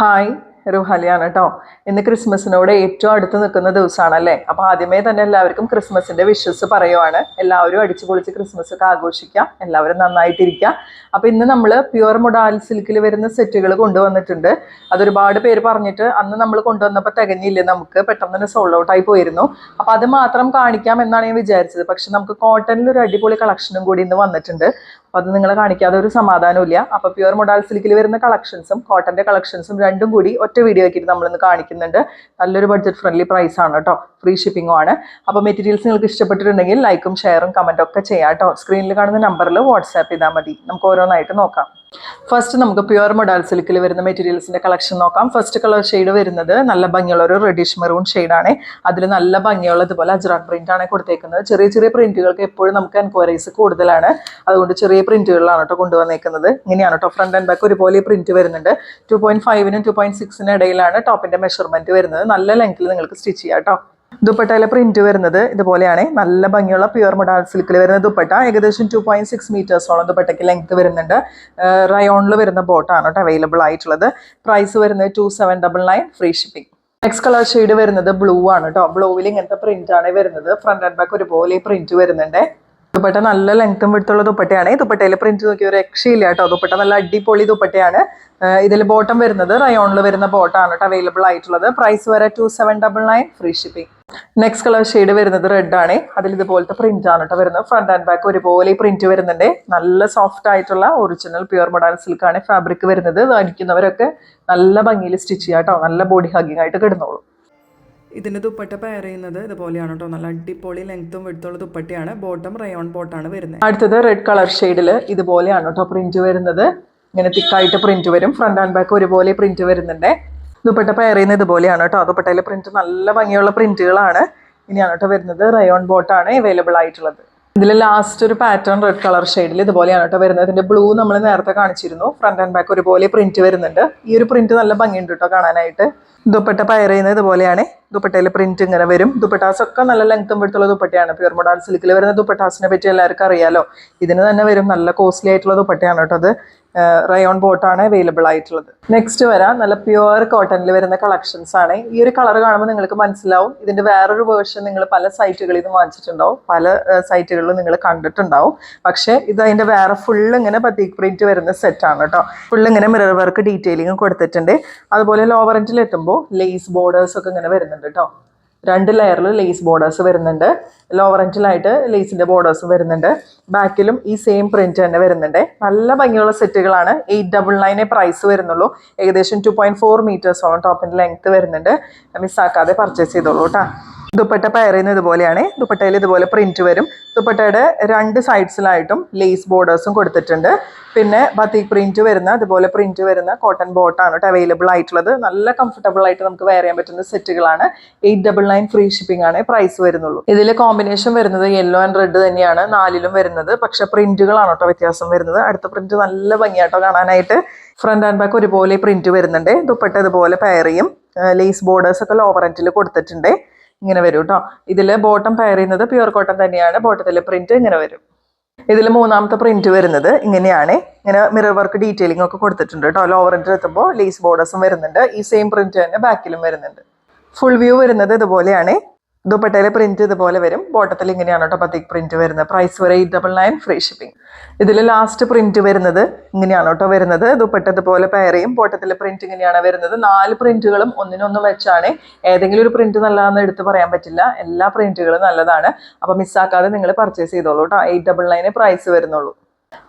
Hi റുഹലിയാണ് കേട്ടോ ഇന്ന് ക്രിസ്മസിനോട് ഏറ്റവും അടുത്ത് നിൽക്കുന്ന ദിവസമാണല്ലേ? അപ്പോൾ ആദ്യമേ തന്നെ എല്ലാവർക്കും ക്രിസ്മസിന്റെ വിഷസ് പറയുവാണ്. എല്ലാവരും അടിച്ചു പൊളിച്ച് ക്രിസ്മസ് ഒക്കെ ആഘോഷിക്കാം. എല്ലാവരും നന്നായിട്ടിരിക്കുക. അപ്പോൾ ഇന്ന് നമ്മൾ പ്യുവർ മൊഡാൽ സിൽക്കിൽ വരുന്ന സെറ്റുകൾ കൊണ്ടുവന്നിട്ടുണ്ട്. അതൊരുപാട് പേര് പറഞ്ഞിട്ട് അന്ന് നമ്മൾ കൊണ്ടുവന്നപ്പോൾ തികഞ്ഞില്ല നമുക്ക്. പെട്ടെന്ന് തന്നെ സോൾഡ് ഔട്ടായി പോയിരുന്നു. അപ്പോൾ അത് മാത്രം കാണിക്കാം എന്നാണ് ഞാൻ വിചാരിച്ചത്. പക്ഷെ നമുക്ക് കോട്ടണിൽ ഒരു അടിപൊളി കളക്ഷനും കൂടി ഇന്ന് വന്നിട്ടുണ്ട്. അത് നിങ്ങളെ കാണിക്കാതെ ഒരു സമാധാനമില്ല അപ്പോൾ പ്യുവർ മൊഡാൽ സിൽക്കിൽ വരുന്ന കളക്ഷൻസും കോട്ടന്റെ കളക്ഷൻസും രണ്ടും കൂടി ഒറ്റ വീഡിയോ ആക്കിയിട്ട് നമ്മളിന്ന് കാണിക്കുന്നുണ്ട്. നല്ലൊരു ബഡ്ജറ്റ് ഫ്രണ്ട്ലി പ്രൈസ് ആണ് കേട്ടോ ഫ്രീ ഷിപ്പിംഗും ആണ്. അപ്പോൾ മെറ്റീരിയൽസ് നിങ്ങൾക്ക് ഇഷ്ടപ്പെട്ടിട്ടുണ്ടെങ്കിൽ ലൈക്കും ഷെയറും കമന്റും ഒക്കെ ചെയ്യാം കേട്ടോ സ്ക്രീനിൽ കാണുന്ന നമ്പറിൽ വാട്സാപ്പ് ചെയ്താൽ മതി. നമുക്ക് ഓരോന്നായിട്ട് നോക്കാം. ഫസ്റ്റ് നമുക്ക് പ്യുവർ മൊഡാൽ സിൽക്കിൽ വരുന്ന മെറ്റീരിയൽസിന്റെ കളക്ഷൻ നോക്കാം. ഫസ്റ്റ് കളർ ഷെയ്ഡ് വരുന്നത് നല്ല ഭംഗിയുള്ള ഒരു റെഡിഷ് മെറൂൺ ഷെയ്ഡാണ് അതിൽ നല്ല ഭംഗിയുള്ള ഇതുപോലെ അജ്രാക് പ്രിന്റ് ആണ് കൊടുത്തേക്കുന്നത്. ചെറിയ ചെറിയ പ്രിന്റുകൾക്ക് എപ്പോഴും നമുക്ക് എൻക്വയറീസ് കൂടുതലാണ്. അതുകൊണ്ട് ചെറിയ പ്രിന്റുകളിലാണ് കേട്ടോ കൊണ്ടുവന്നേക്കുന്നത്. ഇങ്ങനെയാണ് കേട്ടോ ഫ്രണ്ട് ആൻഡ് ബാക്ക് ഒരുപോലെ പ്രിന്റ് വരുന്നുണ്ട്. ടു പോയിന്റ് ഫൈവിനും ടു പോയിന്റ് സിക്സിനും ഇടയിലാണ് ടോപ്പിന്റെ മെഷർമെന്റ് വരുന്നത്. നല്ല ലെങ്ത്തിൽ നിങ്ങൾക്ക് സ്റ്റിച്ച് ചെയ്യാം കേട്ടോ ദുപ്പട്ടയിലെ പ്രിന്റ് വരുന്നത് ഇതുപോലെയാണ്. നല്ല ഭംഗിയുള്ള പ്യുവർ മൊഡാൽ സിൽക്കിൽ വരുന്ന ദുപ്പട്ട. ഏകദേശം ടു പോയിന്റ് സിക്സ് മീറ്റേഴ്സോളം ദുപ്പട്ടയ്ക്ക് ലെങ്ത് വരുന്നുണ്ട്. റയോണിൽ വരുന്ന ബോട്ടാണ് കേട്ടോ അവൈലബിൾ ആയിട്ടുള്ളത്. പ്രൈസ് വരുന്നത് two seven double nine free shipping next colour shade വരുന്നത് ബ്ലൂ ആണ് കേട്ടോ. ബ്ലൂവിൽ ഇങ്ങനത്തെ പ്രിന്റ് ആണ് വരുന്നത്. ഫ്രണ്ട് ആൻഡ് ബാക്ക് ഒരുപോലെ പ്രിന്റ് വരുന്നുണ്ട്. ദുപ്പട്ട നല്ല ലെങ്ത്തും വിടുത്തുള്ള ദുപ്പട്ടയാണ്. ഈ ദുപ്പട്ടയിൽ പ്രിന്റ് നോക്കിയ ഒരു രക്ഷയില്ല കേട്ടോ. ദുപ്പട്ട നല്ല അടിപൊളി ദുപ്പട്ടയാണ്. ഇതിൽ ബോട്ടം വരുന്നത് റയോണിൽ വരുന്ന ബോട്ടാണ് കേട്ടോ അവൈലബിൾ ആയിട്ടുള്ളത്. പ്രൈസ് വരെ two seven double nine free shipping next colour shade വരുന്നത് റെഡ് ആണ്. അതിൽ ഇതുപോലത്തെ പ്രിന്റ് ആണ് കേട്ടോ വരുന്നത്. ഫ്രണ്ട് ആൻഡ് ബാക്ക് ഒരുപോലെ പ്രിന്റ് വരുന്നുണ്ട്. നല്ല സോഫ്റ്റ് ആയിട്ടുള്ള ഒറിജിനൽ പ്യുവർ മൊഡാൽ സിൽക്കാണ് ഫാബ്രിക് വരുന്നത്. അടിക്കുന്നവരൊക്കെ നല്ല ഭംഗിയിൽ സ്റ്റിച്ച് ചെയ്യാം കേട്ടോ. നല്ല ബോഡി ഹഗിങ് ആയിട്ട് കിടന്നോളൂ. ഇതിന്റെ ദുപ്പട്ട പെയർ ചെയ്യുന്നത് ഇതുപോലെയാണ് കേട്ടോ നല്ല അടിപൊളി ലെങ്ത്തും വിടുത്തുള്ള ദുപ്പട്ടയാണ്. ബോട്ടം റയോൺ ബോട്ടാണ് വരുന്നത്. അടുത്തത് റെഡ് കളർ ഷെയ്ഡിൽ ഇതുപോലെയാണ് കേട്ടോ പ്രിന്റ് വരുന്നത്. ഇങ്ങനെ തിക്കായിട്ട് പ്രിന്റ് വരും. ഫ്രണ്ട് ആൻഡ് ബാക്ക് ഒരുപോലെ പ്രിന്റ് വരുന്നുണ്ട്. ദുപ്പട്ട പെയർ ചെയ്യുന്നത് ഇതുപോലെയാണ് കേട്ടോ ദുപ്പട്ടയിലെ പ്രിന്റ് നല്ല ഭംഗിയുള്ള പ്രിന്റുകളാണ് ഇനിയാണ് കേട്ടോ വരുന്നത്. റയോൺ ബോട്ടാണ് അവൈലബിൾ ആയിട്ടുള്ളത്. ഇതിൽ ലാസ്റ്റ് ഒരു പാറ്റേൺ റെഡ് കളർ ഷെയ്ഡിൽ ഇതുപോലെയാണ് കേട്ടോ വരുന്നത്. ഇതിന്റെ ബ്ലൂ നമ്മൾ നേരത്തെ കാണിച്ചിരുന്നു. ഫ്രണ്ട് ആൻഡ് ബാക്ക് ഒരുപോലെ പ്രിന്റ് വരുന്നുണ്ട്. ഈ ഒരു പ്രിന്റ് നല്ല ഭംഗിയുണ്ട് കേട്ടോ കാണാനായിട്ട്. ദുപ്പട്ട പയർ ചെയ്യുന്നത് ഇതുപോലെയാണ്. ദുപ്പട്ടയിൽ പ്രിന്റ് ഇങ്ങനെ വരും. ദുപ്പട്ടാസ് ഒക്കെ നല്ല ലെങ്ത്തും വിടുത്തുള്ള ദുപ്പട്ടയാണ്. പ്യൂർ മൊഡാൽ സിൽക്കിൽ വരുന്ന ദുപ്പട്ടാസിനെ പറ്റി എല്ലാവർക്കും അറിയാലോ. ഇതിന് തന്നെ വരും. നല്ല കോസ്റ്റ്ലി ആയിട്ടുള്ള ദുപ്പട്ടയാണ് കേട്ടോ അത്. റയോൺ ബോട്ടാണ് അവൈലബിൾ ആയിട്ടുള്ളത്. നെക്സ്റ്റ് വരാം. നല്ല പ്യുവർ കോട്ടണിൽ വരുന്ന കളക്ഷൻസ് ആണ്. ഈ ഒരു കളർ കാണുമ്പോൾ നിങ്ങൾക്ക് മനസ്സിലാവും. ഇതിന്റെ വേറൊരു വേർഷൻ നിങ്ങൾ പല സൈറ്റുകളിൽ നിന്ന് വാങ്ങിച്ചിട്ടുണ്ടാവും. പല സൈറ്റുകളിലും നിങ്ങൾ കണ്ടിട്ടുണ്ടാവും. പക്ഷേ ഇത് അതിന്റെ വേറെ ഫുൾ ഇങ്ങനെ പത്തീക് പ്രിന്റ് വരുന്ന സെറ്റ് ആണ് കേട്ടോ. ഫുൾ ഇങ്ങനെ മിറർ വർക്ക് ഡീറ്റെയിലിംഗ് കൊടുത്തിട്ടുണ്ട്. അതുപോലെ ലോവർ എൻഡിൽ എത്തുമ്പോൾ ലേസ് ബോർഡേഴ്സ് ഒക്കെ ഇങ്ങനെ വരുന്നുണ്ട് കേട്ടോ. രണ്ട് ലെയറിൽ ലേസ് ബോർഡേഴ്സ് വരുന്നുണ്ട്. ലോവർ എൻഡിലായിട്ട് ലേസിന്റെ ബോർഡേഴ്സ് വരുന്നുണ്ട്. ബാക്കിലും ഈ സെയിം പ്രിന്റ് തന്നെ വരുന്നുണ്ട്. നല്ല ഭംഗിയുള്ള സെറ്റുകളാണ് എയ്റ്റ് ഡബിൾ നയനെ പ്രൈസ് വരുന്നുള്ളൂ. ഏകദേശം ടു പോയിന്റ് ഫോർ മീറ്റേഴ്സോളം ടോപ്പിന്റെ ലെങ്ത്ത് വരുന്നുണ്ട്. മിസ്സാക്കാതെ പർച്ചേസ് ചെയ്തോളൂ കേട്ടോ ദുപ്പട്ട പയർ ചെയ്യുന്നത് ഇതുപോലെയാണ്. ദുപ്പട്ടയിൽ ഇതുപോലെ പ്രിന്റ് വരും. ദുപ്പട്ടയുടെ രണ്ട് സൈഡ്സിലായിട്ടും ലേസ് ബോർഡേഴ്സും കൊടുത്തിട്ടുണ്ട്. പിന്നെ ബത്തീക് പ്രിന്റ് വരുന്ന അതുപോലെ പ്രിന്റ് വരുന്ന കോട്ടൺ ബോട്ടാണ് കേട്ടോ അവൈലബിൾ ആയിട്ടുള്ളത്. നല്ല കംഫർട്ടബിൾ ആയിട്ട് നമുക്ക് വെയർ ചെയ്യാൻ പറ്റുന്ന സെറ്റുകളാണ് eight double nine free shipping ആണ് പ്രൈസ് വരുന്നുള്ളൂ. ഇതിൽ കോമ്പിനേഷൻ വരുന്നത് യെല്ലോ ആൻഡ് റെഡ് തന്നെയാണ് നാലിലും വരുന്നത്. പക്ഷെ പ്രിന്റുകളാണ് കേട്ടോ വ്യത്യാസം വരുന്നത്. അടുത്ത പ്രിന്റ് നല്ല ഭംഗിയാട്ടോ കാണാനായിട്ട്. ഫ്രണ്ട് ആൻഡ് ബാക്ക് ഒരുപോലെ പ്രിന്റ് വരുന്നുണ്ട്. ദുപ്പട്ട ഇതുപോലെ പെയർ ചെയ്യും. ലേസ് ബോർഡേഴ്സ് ഒക്കെ എൻഡിൽ കൊടുത്തിട്ടുണ്ട്. ഇങ്ങനെ വരും കേട്ടോ ഇതിൽ ബോട്ടം പെയർ ചെയ്യുന്നത് പ്യുവർ കോട്ടൺ തന്നെയാണ്. ബോട്ടത്തിലെ പ്രിന്റ് ഇങ്ങനെ വരും. ഇതിൽ മൂന്നാമത്തെ പ്രിന്റ് വരുന്നത് ഇങ്ങനെയാണ്. ഇങ്ങനെ മിറർ വർക്ക് ഡീറ്റെയിലിംഗ് ഒക്കെ കൊടുത്തിട്ടുണ്ട് കേട്ടോ എൻഡിൽ എത്തുമ്പോൾ ലേസ് ബോർഡേഴ്സും വരുന്നുണ്ട്. ഈ സെയിം പ്രിന്റ് തന്നെ ബാക്കിലും വരുന്നുണ്ട്. ഫുൾ വ്യൂ വരുന്നത് ഇതുപോലെയാണ്. ദുപ്പട്ടയിലെ പ്രിന്റ് ഇതുപോലെ വരും. ബോട്ടത്തിൽ ഇങ്ങനെയാണ് കേട്ടോ പത്തേക്ക് പ്രിന്റ് വരുന്നത്. പ്രൈസ് വരെ eight double nine free shipping ഇതിൽ ലാസ്റ്റ് പ്രിന്റ് വരുന്നത് ഇങ്ങനെയാണ് കേട്ടോ വരുന്നത്. ദുപ്പട്ട ഇതുപോലെ പേരയും ബോട്ടത്തിലെ പ്രിന്റ് ഇങ്ങനെയാണ് വരുന്നത്. നാല് പ്രിന്റുകളും ഒന്നിനൊന്ന് വെച്ചാണ് ഏതെങ്കിലും ഒരു പ്രിന്റ് നല്ലതാണെന്ന് എടുത്ത് പറയാൻ പറ്റില്ല. എല്ലാ പ്രിന്റുകളും നല്ലതാണ്. അപ്പോൾ മിസ്സാക്കാതെ നിങ്ങൾ പർച്ചേസ് ചെയ്തോളൂ കേട്ടോ. എയ്റ്റ് ഡബിൾ നയന് പ്രൈസ് വരുന്നുള്ളൂ.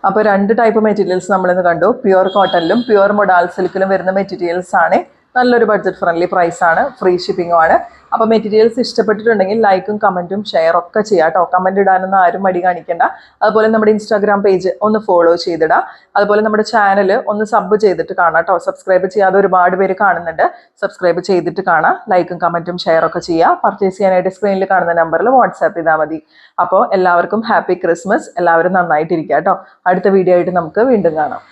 അപ്പോൾ രണ്ട് ടൈപ്പ് മെറ്റീരിയൽസ് നമ്മളിന്ന് കണ്ടു. പ്യുവർ കോട്ടണിലും പ്യുവർ മൊഡാൽ സിൽക്കിലും വരുന്ന മെറ്റീരിയൽസ് ആണ്. നല്ലൊരു ബഡ്ജറ്റ് ഫ്രണ്ട്ലി പ്രൈസ് ആണ്. ഫ്രീ ഷിപ്പിംഗും ആണ്. അപ്പോൾ മെറ്റീരിയൽസ് ഇഷ്ടപ്പെട്ടിട്ടുണ്ടെങ്കിൽ ലൈക്കും കമന്റും ഷെയർ ഒക്കെ ചെയ്യാം കേട്ടോ കമന്റ് ഇടാനൊന്നും ആരും മടി കാണിക്കേണ്ട. അതുപോലെ നമ്മുടെ ഇൻസ്റ്റാഗ്രാം പേജ് ഒന്ന് ഫോളോ ചെയ്തിടാം. അതുപോലെ നമ്മുടെ ചാനൽ ഒന്ന് സബ് ചെയ്തിട്ട് കാണാം കേട്ടോ സബ്സ്ക്രൈബ് ചെയ്യാതെ ഒരുപാട് പേര് കാണുന്നുണ്ട്. സബ്സ്ക്രൈബ് ചെയ്തിട്ട് കാണാം. ലൈക്കും കമന്റും ഷെയർ ഒക്കെ ചെയ്യുക പർച്ചേസ് ചെയ്യാനായിട്ട് സ്ക്രീനിൽ കാണുന്ന നമ്പറിൽ വാട്സാപ്പ് ചെയ്താൽ മതി. അപ്പോൾ എല്ലാവർക്കും ഹാപ്പി ക്രിസ്മസ് എല്ലാവരും നന്നായിട്ടിരിക്കുക കേട്ടോ അടുത്ത വീഡിയോ ആയിട്ട് നമുക്ക് വീണ്ടും കാണാം.